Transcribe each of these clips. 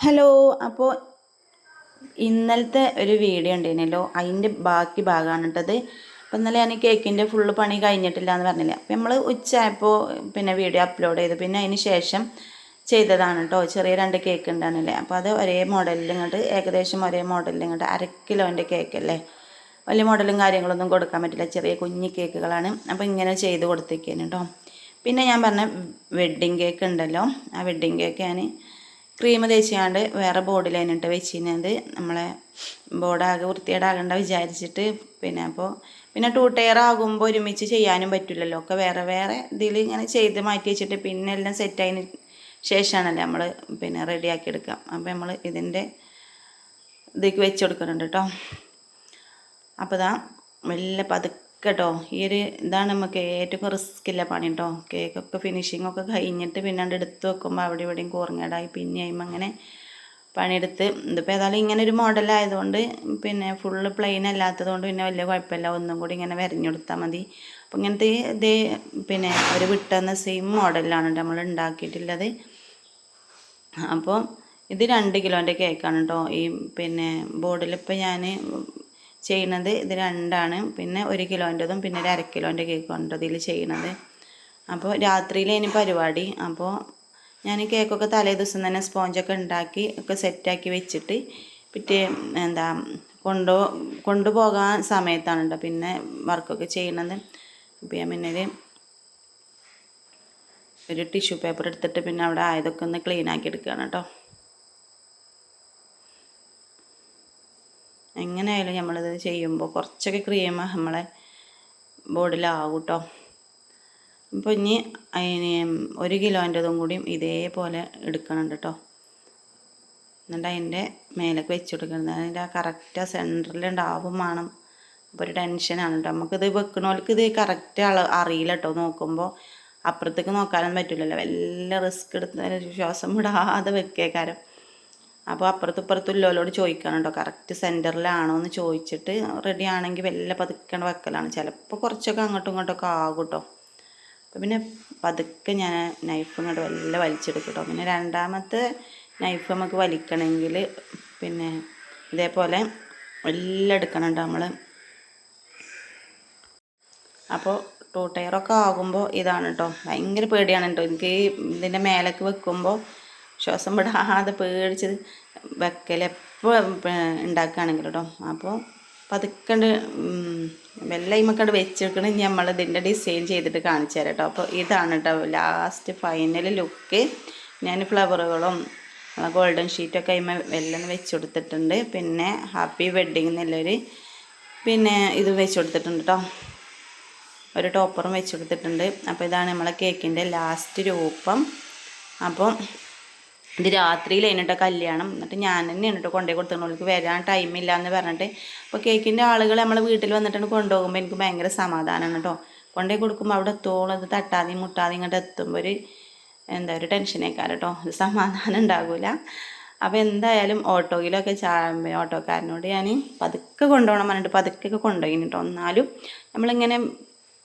Hello അപ്പോൾ ഇന്നലത്തെ ഒരു വീഡിയോ ഉണ്ടായിരുന്നല്ലോ അതിന്റെ ബാക്കി ഭാഗമാണ് കേട്ടത് അപ്പോൾ ഇന്നലെ ഞാൻ കേക്കിന്റെ ഫുള്ള് പണി കഴിഞ്ഞിട്ടില്ല എന്ന് പറഞ്ഞില്ല. അപ്പോൾ നമ്മൾ ഉച്ചയായപ്പോൾ പിന്നെ വീഡിയോ അപ്ലോഡ് ചെയ്തു. പിന്നെ അതിന് ശേഷം ചെയ്തതാണ് കേട്ടോ ചെറിയ രണ്ട് കേക്ക് ഉണ്ടായിരുന്നില്ലേ അപ്പോൾ അത് ഒരേ മോഡലിൽ ഇങ്ങോട്ട് ഏകദേശം ഒരേ മോഡലിൽ ഇങ്ങോട്ട് അര കിലോന്റെ കേക്കല്ലേ വലിയ മോഡലും കാര്യങ്ങളൊന്നും കൊടുക്കാൻ പറ്റില്ല. ചെറിയ കുഞ്ഞു കേക്കുകളാണ് അപ്പോൾ ഇങ്ങനെ ചെയ്ത് കൊടുത്തേക്കാണ് കേട്ടോ പിന്നെ ഞാൻ പറഞ്ഞ വെഡ്ഡിങ് കേക്ക് ഉണ്ടല്ലോ ആ വെഡ്ഡിങ് കേക്ക് ഞാൻ ക്രീം തേച്ചാണ്ട് വേറെ ബോർഡിലതിനിട്ട് വെച്ചിരുന്നത്. നമ്മളെ ബോർഡാകെ വൃത്തികേടാകണ്ട വിചാരിച്ചിട്ട് പിന്നെ അപ്പോൾ പിന്നെ ടൂ ടയർ ആകുമ്പോൾ ഒരുമിച്ച് ചെയ്യാനും പറ്റില്ലല്ലോ. ഒക്കെ വേറെ വേറെ ഇതിൽ ഇങ്ങനെ ചെയ്ത് മാറ്റി വെച്ചിട്ട് പിന്നെ എല്ലാം സെറ്റ് ആയതിന് ശേഷമാണല്ലോ നമ്മൾ പിന്നെ റെഡിയാക്കി എടുക്കുക. അപ്പോൾ നമ്മൾ ഇതിന്റെ ഇതിലേക്ക് വെച്ച് കൊടുക്കുന്നുണ്ട് കേട്ടോ അപ്പോൾ ഇതാ മെല്ലെ പതുക്കെ കേട്ടോ. ഈ ഒരു ഇതാണ് നമുക്ക് ഏറ്റവും റിസ്ക്കില്ല പണി കേട്ടോ കേക്കൊക്കെ ഫിനിഷിംഗ് ഒക്കെ കഴിഞ്ഞിട്ട് പിന്നെ അത് എടുത്ത് വെക്കുമ്പോൾ അവിടെ ഇവിടെയും കോർങ്ങേടായി. പിന്നെ ആയിപ്പോൾ അങ്ങനെ പണിയെടുത്ത് ഇതിപ്പോൾ ഏതായാലും ഇങ്ങനെ ഒരു മോഡലായതുകൊണ്ട് പിന്നെ ഫുള്ള് പ്ലെയിൻ അല്ലാത്തതുകൊണ്ട് പിന്നെ വലിയ കുഴപ്പമില്ല. ഒന്നും കൂടി ഇങ്ങനെ വരഞ്ഞെടുത്താൽ മതി. അപ്പോൾ ഇങ്ങനത്തെ ഇതേ പിന്നെ അവർ വിട്ടുന്ന സെയിം മോഡലിലാണ് നമ്മൾ ഉണ്ടാക്കിയിട്ടുള്ളത് അപ്പോൾ ഇത് രണ്ട് കിലോന്റെ കേക്കാണ് കേട്ടോ ഈ പിന്നെ ബോർഡിലിപ്പോൾ ഞാൻ ചെയ്യുന്നത്. ഇത് രണ്ടാണ്. പിന്നെ ഒരു കിലോന്റെതും പിന്നെ ഒരു അര കിലോന്റെ കേക്കുണ്ട് ഇതിൽ ചെയ്യണത് അപ്പോൾ രാത്രിയിൽ ഇനി പരിപാടി. അപ്പോൾ ഞാൻ കേക്കൊക്കെ തലേ ദിവസം തന്നെ സ്പോഞ്ചൊക്കെ ഉണ്ടാക്കി ഒക്കെ സെറ്റാക്കി വെച്ചിട്ട് പിറ്റേ എന്താ കൊണ്ടോ കൊണ്ടുപോകാൻ സമയത്താണ് പിന്നെ വർക്കൊക്കെ ചെയ്യണത് അപ്പോൾ പിന്നെ ഒരു ടിഷ്യൂ പേപ്പർ എടുത്തിട്ട് പിന്നെ അവിടെ ആയതൊക്കെ ഒന്ന് ക്ലീൻ ആക്കി എടുക്കുകയാണ് കേട്ടോ എങ്ങനെയായാലും നമ്മളിത് ചെയ്യുമ്പോൾ കുറച്ചൊക്കെ ക്രീം നമ്മളെ ബോർഡിലാവും കേട്ടോ അപ്പോൾ ഇനി അതിന് ഒരു കിലോന്റെതും കൂടിയും ഇതേപോലെ എടുക്കണം കേട്ടോ എന്നിട്ട് അതിന്റെ മേലേക്ക് വെച്ച് കൊടുക്കുന്നത് അതിന്റെ ആ കറക്റ്റ് സെന്ററിലുണ്ടാവും വേണം അപ്പോൾ ഒരു ടെൻഷനാണ് കേട്ടോ നമുക്കിത് വെക്കണവർക്ക് ഇത് കറക്റ്റ് അള അറിയില്ല കേട്ടോ നോക്കുമ്പോൾ അപ്പുറത്തേക്ക് നോക്കാനൊന്നും പറ്റില്ലല്ലോ വല്ല റിസ്ക് എടുത്ത് ശ്വാസം വിടാതെ വെക്കേക്കാരം. അപ്പോൾ അപ്പുറത്തും ഇപ്പുറത്തും ഉള്ളവരോട് ചോദിക്കണം കേട്ടോ കറക്റ്റ് സെന്ററിലാണോ എന്ന് ചോദിച്ചിട്ട് റെഡി ആണെങ്കിൽ വല്ല പതുക്കണ വെക്കലാണ്. ചിലപ്പോൾ കുറച്ചൊക്കെ അങ്ങോട്ടും ഇങ്ങോട്ടൊക്കെ ആകും കേട്ടോ അപ്പോൾ പിന്നെ പതുക്കെ ഞാൻ നൈഫ് ഇങ്ങോട്ട് വല്ല വലിച്ചെടുക്കും കേട്ടോ പിന്നെ രണ്ടാമത്തെ നൈഫ് നമുക്ക് വലിക്കണമെങ്കിൽ പിന്നെ ഇതേപോലെ എല്ലാം എടുക്കണം നമ്മൾ അപ്പോൾ ടൂ ടയറൊക്കെ ആകുമ്പോൾ ഇതാണ് കേട്ടോ ഭയങ്കര പേടിയാണ് കേട്ടോ എനിക്ക് ഇതിന്റെ മേലേക്ക് വെക്കുമ്പോൾ ശ്വാസം വിടാതെ പേടിച്ച് വെക്കൽ എപ്പോൾ ഉണ്ടാക്കുകയാണെങ്കിൽ കേട്ടോ അപ്പോൾ പതുക്കണ്ട് വെള്ളയിമക്കണ്ട് വെച്ചെടുക്കണ നമ്മൾ ഇതിന്റെ ഡിസൈൻ ചെയ്തിട്ട് കാണിച്ചു തരാം കേട്ടോ അപ്പോൾ ഇതാണ് കേട്ടോ ലാസ്റ്റ് ഫൈനൽ ലുക്ക് ഞാൻ ഫ്ലവറുകളും ഗോൾഡൻ ഷീറ്റൊക്കെ അതിമ വെല്ലം വെച്ച് കൊടുത്തിട്ടുണ്ട്. പിന്നെ ഹാപ്പി വെഡ്ഡിങ് എന്നുള്ളൊരു പിന്നെ ഇത് വെച്ച് കൊടുത്തിട്ടുണ്ട് കേട്ടോ ഒരു ടോപ്പറും വെച്ച് കൊടുത്തിട്ടുണ്ട്. അപ്പോൾ ഇതാണ് നമ്മളെ കേക്കിന്റെ ലാസ്റ്റ് രൂപം. അപ്പം ഇത് രാത്രിയിൽ കഴിഞ്ഞിട്ട് കല്യാണം. എന്നിട്ട് ഞാൻ തന്നെ കേട്ടോ കൊണ്ടുപോയി കൊടുത്തിട്ടുള്ളൂ വരാൻ ടൈമില്ല എന്ന് പറഞ്ഞിട്ട്. അപ്പോൾ കേക്കിന്റെ ആളുകൾ നമ്മളെ വീട്ടിൽ വന്നിട്ടാണ് കൊണ്ടുപോകുമ്പോൾ എനിക്ക് ഭയങ്കര സമാധാനമാണ് കേട്ടോ. കൊണ്ടുപോയി കൊടുക്കുമ്പോൾ അവിടെ എത്തോളം അത് തട്ടാതെയും മുട്ടാതെയും ഇങ്ങോട്ട് എത്തുമ്പോൾ ഒരു എന്താ ഒരു ടെൻഷനേക്കാരം കേട്ടോ. ഒരു സമാധാനം ഉണ്ടാകില്ല അപ്പോൾ എന്തായാലും ഓട്ടോയിലൊക്കെ ചാ ഓട്ടോക്കാരനോട് ഞാൻ പതുക്കെ കൊണ്ടുപോകണം പറഞ്ഞിട്ട് പതുക്കെ കൊണ്ടുപോയി കേട്ടോ. എന്നാലും നമ്മളിങ്ങനെ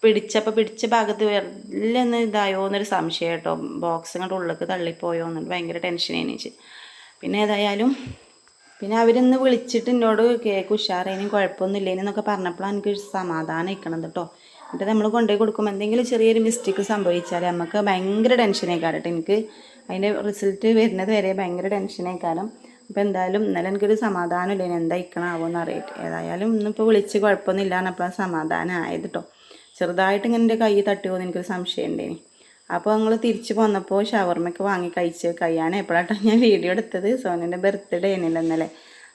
പിടിച്ചപ്പോൾ പിടിച്ച ഭാഗത്ത് വല്ലൊന്ന് ഇതായോ എന്നൊരു സംശയം കേട്ടോ. ബോക്സ് ഇങ്ങോട്ട് ഉള്ളിലേക്ക് തള്ളിപ്പോയോ എന്നിട്ട് ഭയങ്കര ടെൻഷൻ എണീച്ച് പിന്നെ ഏതായാലും പിന്നെ അവരിന്ന് വിളിച്ചിട്ട് എന്നോട് കേക്ക് ഉഷാറേനും കുഴപ്പമൊന്നും എന്നൊക്കെ പറഞ്ഞപ്പോഴാണ് എനിക്ക് സമാധാനം ഇരിക്കണത് കേട്ടോ എന്നിട്ട് നമ്മൾ കൊണ്ടുപോയി കൊടുക്കുമ്പോൾ എന്തെങ്കിലും ചെറിയൊരു മിസ്റ്റേക്ക് സംഭവിച്ചാൽ നമുക്ക് ഭയങ്കര ടെൻഷനേക്കാരം കേട്ടോ എനിക്ക്. അതിന്റെ റിസൾട്ട് വരുന്നത് വരെ ഭയങ്കര ടെൻഷനേക്കാരം അപ്പോൾ എന്തായാലും ഇന്നലെ എനിക്കൊരു സമാധാനം ഇല്ല എന്താ ഇരിക്കണാവോ എന്ന് അറിയിട്ട് ഏതായാലും ഇന്നിപ്പോൾ വിളിച്ച് കുഴപ്പമൊന്നും ഇല്ലാന്നപ്പോൾ സമാധാനം ആയത് കേട്ടോ ചെറുതായിട്ട് ഇങ്ങനെ എന്റെ കൈ തട്ടുമോ എന്ന് എനിക്കൊരു സംശയം ഉണ്ടേനി അപ്പോൾ ഞങ്ങൾ തിരിച്ച് പോന്നപ്പോൾ ഷവർമ്മയ്ക്ക് വാങ്ങി കഴിച്ച് കഴിയാണ് എപ്പോഴാട്ടോ ഞാൻ വീഡിയോ എടുത്തത്. സോനന്റെ ബർത്ത്ഡേ ആയിരുന്നില്ല ഇന്നലെ.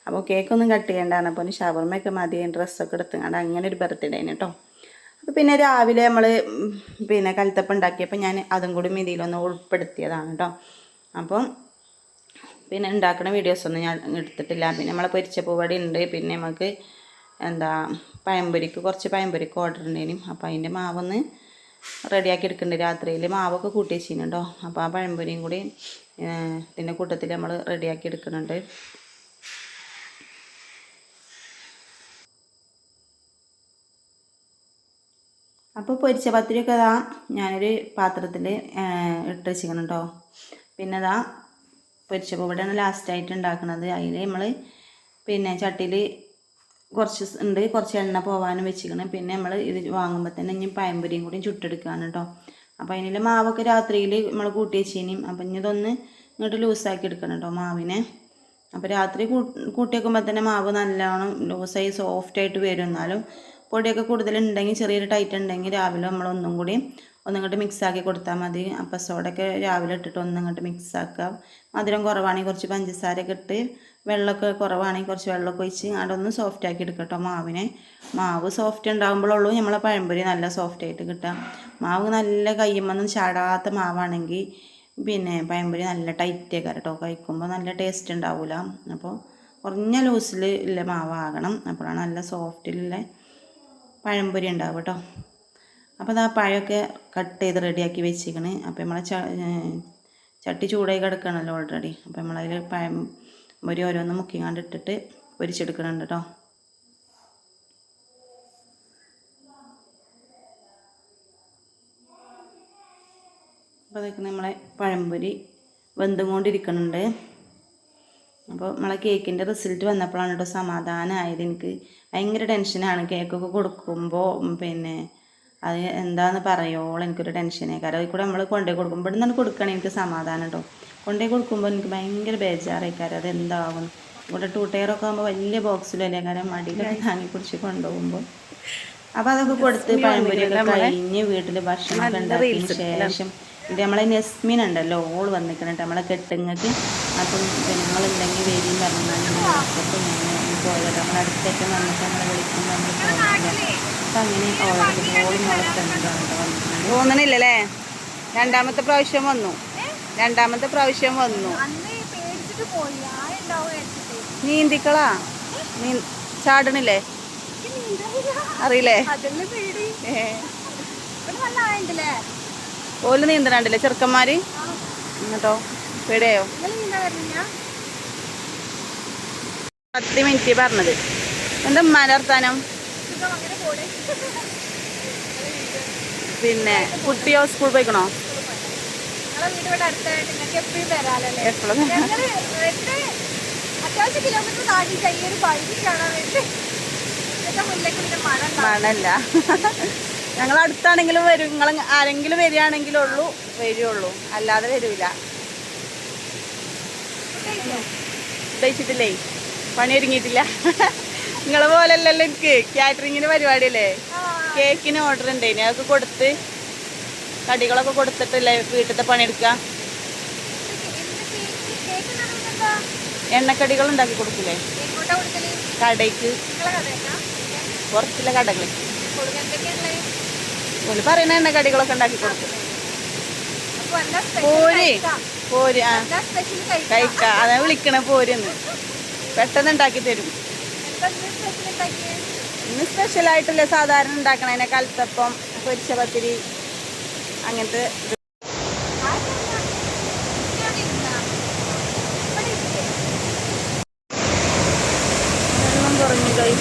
അപ്പോൾ കേക്കൊന്നും കട്ട് ചെയ്യേണ്ടാണ് അപ്പോൾ ഒന്ന് ഷവർമ്മയൊക്കെ മതി ഡ്രസ്സൊക്കെ എടുത്തുകൊണ്ട് അങ്ങനെ ഒരു ബർത്ത്ഡേ ആണ് കേട്ടോ. അപ്പോൾ പിന്നെ രാവിലെ നമ്മൾ പിന്നെ കലത്തപ്പം ഉണ്ടാക്കിയപ്പോൾ ഞാൻ അതും കൂടി മിതിയിലൊന്ന് ഉൾപ്പെടുത്തിയതാണ് കേട്ടോ. അപ്പം പിന്നെ ഉണ്ടാക്കുന്ന വീഡിയോസൊന്നും ഞാൻ എടുത്തിട്ടില്ല. പിന്നെ നമ്മളെ പൊരിച്ച പൂവടി ഉണ്ട്. പിന്നെ നമുക്ക് എന്താ പഴംപൊരിക്ക് കുറച്ച് പഴംപൊരിക്ക് ഓർഡർ ഉണ്ടേനും അപ്പോൾ അതിന്റെ മാവൊന്ന് റെഡിയാക്കി എടുക്കുന്നുണ്ട് രാത്രിയിൽ മാവൊക്കെ കൂട്ടി വെച്ചിട്ടുണ്ടോ അപ്പോൾ ആ പഴംപൊരിയും കൂടി ഇതിന്റെ കൂട്ടത്തിൽ നമ്മൾ റെഡിയാക്കി എടുക്കുന്നുണ്ട് അപ്പോൾ പൊരിച്ച പത്തിരിയൊക്കെ ഇതാ ഞാനൊരു പാത്രത്തിൽ ഇട്ട് വെച്ചിരിക്കുന്നുണ്ടോ പിന്നെ ഇതാ പൊരിച്ചപ്പോൾ ഇവിടെയാണ് ലാസ്റ്റായിട്ട് ഉണ്ടാക്കുന്നത് അതിൽ നമ്മൾ പിന്നെ ചട്ടിയിൽ കുറച്ച് ഉണ്ട് കുറച്ച് എണ്ണ പോവാനും വെച്ചിരിക്കണം. പിന്നെ നമ്മൾ ഇത് വാങ്ങുമ്പോൾ തന്നെ ഇനി പയമ്പൊരിയും കൂടി ചുട്ടെടുക്കുകയാണ് കേട്ടോ അപ്പോൾ അതിനുള്ള മാവൊക്കെ രാത്രിയിൽ നമ്മൾ കൂട്ടി വെച്ചിനിയും അപ്പം ഇനി ഇതൊന്ന് ഇങ്ങോട്ട് ലൂസാക്കി എടുക്കണം കേട്ടോ മാവിനെ. അപ്പോൾ രാത്രി കൂട്ടി വെക്കുമ്പോൾ തന്നെ മാവ് നല്ലോണം ലൂസായി സോഫ്റ്റായിട്ട് വരും. എന്നാലും പൊടിയൊക്കെ കൂടുതലുണ്ടെങ്കിൽ ചെറിയൊരു ടൈറ്റ് ഉണ്ടെങ്കിൽ രാവിലെ നമ്മൾ ഒന്നും കൂടി ഒന്നിങ്ങോട്ട് മിക്സ് ആക്കി കൊടുത്താൽ മതി. അപ്പം സോഡൊക്കെ രാവിലെ ഇട്ടിട്ട് ഒന്നിങ്ങോട്ട് മിക്സ് ആക്കുക മധുരം കുറവാണെങ്കിൽ കുറച്ച് പഞ്ചസാരയൊക്കെ ഇട്ട് വെള്ളമൊക്കെ കുറവാണെങ്കിൽ കുറച്ച് വെള്ളമൊക്കെ ഒഴിച്ച് അതൊന്ന് സോഫ്റ്റ് ആക്കി എടുക്കട്ടോ മാവിനെ. മാവ് സോഫ്റ്റ് ഉണ്ടാകുമ്പോഴുള്ളൂ നമ്മളെ പഴംപൊരി നല്ല സോഫ്റ്റ് ആയിട്ട് കിട്ടുക. മാവ് നല്ല കയ്യുമ്പൊന്നും ചാടാത്ത മാവാണെങ്കിൽ പിന്നെ പഴംപൊരി നല്ല ടൈറ്റ് ആക്കാം കേട്ടോ. കഴിക്കുമ്പോൾ നല്ല ടേസ്റ്റ് ഉണ്ടാവില്ല അപ്പോൾ കുറഞ്ഞ ലൂസിൽ ഉള്ള മാവാകണം. അപ്പോഴാണ് നല്ല സോഫ്റ്റിലുള്ള പഴംപൊരി ഉണ്ടാവും കേട്ടോ. അപ്പോൾ അത് ആ പഴമൊക്കെ കട്ട് ചെയ്ത് റെഡിയാക്കി വെച്ചിരിക്കണ്. അപ്പോൾ നമ്മളെ ചട്ടി ചൂടായി കിടക്കണല്ലോ ഓൾറെഡി അപ്പോൾ നമ്മളതിൽ പഴം പൊരി ഓരോന്ന് മുക്കിങ്ങാണ്ട് ഇട്ടിട്ട് കേട്ടോ അപ്പോൾ അതൊക്കെ നമ്മളെ പഴംപൊരി വെന്തും കൊണ്ടിരിക്കുന്നുണ്ട് അപ്പോൾ നമ്മളെ കേക്കിന്റെ റിസൾട്ട് വന്നപ്പോഴാണ് കേട്ടോ സമാധാനമായത് എനിക്ക് ഭയങ്കര ടെൻഷനാണ് കേക്കൊക്കെ കൊടുക്കുമ്പോൾ പിന്നെ അത് എന്താന്ന് പറയുമോളം എനിക്കൊരു ടെൻഷനേ കാരണം അതിൽ കൂടെ നമ്മൾ കൊണ്ടുപോയി കൊടുക്കുമ്പോൾ ഇവിടെ നിന്നാണ് കൊടുക്കണേ. എനിക്ക് സമാധാനം കേട്ടോ കൊണ്ടുപോയി കൊടുക്കുമ്പോൾ എനിക്ക് ഭയങ്കര ബേജാറായി കാരണം അത് എന്താവും ഇവിടെ ടൂ ടയറൊക്കെ ആകുമ്പോൾ വലിയ ബോക്സിലല്ലേ കാരണം മടിയിലൊക്കെ താങ്ങി പിടിച്ച് കൊണ്ടുപോകുമ്പോൾ അപ്പോൾ അതൊക്കെ കൊടുത്ത് പഴംപൊരിയൊക്കെ കഴിഞ്ഞ് വീട്ടിൽ ഭക്ഷണമൊക്കെ ഉണ്ടാക്കിയതിന് ശേഷം ഇത് നമ്മളെ നെസ്മിൻ ഉണ്ടല്ലോ ഓൾ വന്നിട്ടുണ്ട് നമ്മളെ കെട്ടുങ്ങൾക്ക് അപ്പം ജനങ്ങളുണ്ടെങ്കിൽ വരിയും പറഞ്ഞാൽ അപ്പോൾ ഞാൻ പോയത് നമ്മൾ അടുത്തൊക്കെ വന്നിട്ട് നമ്മളെ വിളിക്കുമ്പോൾ നമ്മൾ പോകില്ല അപ്പം അങ്ങനെ ഓൾ ഓളും വളർത്തുന്നതാണ് വന്നിട്ടുണ്ട് തോന്നണില്ലല്ലേ? രണ്ടാമത്തെ പ്രാവശ്യം വന്നു. രണ്ടാമത്തെ പ്രാവശ്യം വന്നു. നീന്തിക്കളാ? നീ ചാടണില്ലേ? അറിയില്ലേ? ഓൽ നീന്തണുണ്ടല്ലേ ചെറുക്കന്മാര്? എന്നിട്ടോ? പേടിയായോ? വരുന്ന പത്ത് മിനിറ്റ് പറഞ്ഞത്. എന്താ പോടെ പിന്നെ കുട്ടിയോ സ്കൂൾ പോയിക്കണോ? നിങ്ങളെ വീട് ഇവിടെ അടുത്തായിട്ട് നിങ്ങൾക്ക് എപ്പോഴും വരാലല്ലേ? എപ്പോഴും ഞങ്ങൾ എട്ട് അത്യാവശ്യം കിലോമീറ്റർ താണ്ടിട്ട് ഈ ഒരു വഴി കാണാൻ വേണ്ടി മണല്ല. ഞങ്ങൾ അടുത്താണെങ്കിലും വരും. നിങ്ങൾ ആരെങ്കിലും വരികയാണെങ്കിലും ഉള്ളൂ വരുള്ളൂ. അല്ലാതെ വരൂല. ഉദ്ദേശിച്ചിട്ടില്ലേ? പണി ഒരുങ്ങിയിട്ടില്ല. നിങ്ങളെ പോലല്ലല്ലോ എനിക്ക്. കാറ്ററിങ്ങിന് പരിപാടിയല്ലേ? കേക്കിന് ഓർഡർ ഉണ്ടായിന് അതൊക്കെ കൊടുത്ത് കടികളൊക്കെ കൊടുത്തിട്ടില്ലേ വീട്ടിലത്തെ പണിയെടുക്കുക? എണ്ണക്കടികൾ ഉണ്ടാക്കി കൊടുക്കില്ലേ? കടയ്ക്ക്. നിങ്ങളെ കടകളിൽ ഓൽ പറയുന്ന എണ്ണക്കടികളൊക്കെ ഉണ്ടാക്കി കൊടുക്കും. പോരി. പോരി ആ. കഴിക്കാം. അതാ വിളിക്കണ പോരെന്ന് പെട്ടെന്ന് ഉണ്ടാക്കി തരും. ഇന്ന് സ്പെഷ്യൽ സാധാരണ സാധാരണ ഉണ്ടാക്കണതിനെ കൽത്തപ്പം പൊരിച്ച പത്തിരി അങ്ങനത്തെ. വെള്ളം കുറഞ്ഞു കൈ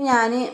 ഞാൻ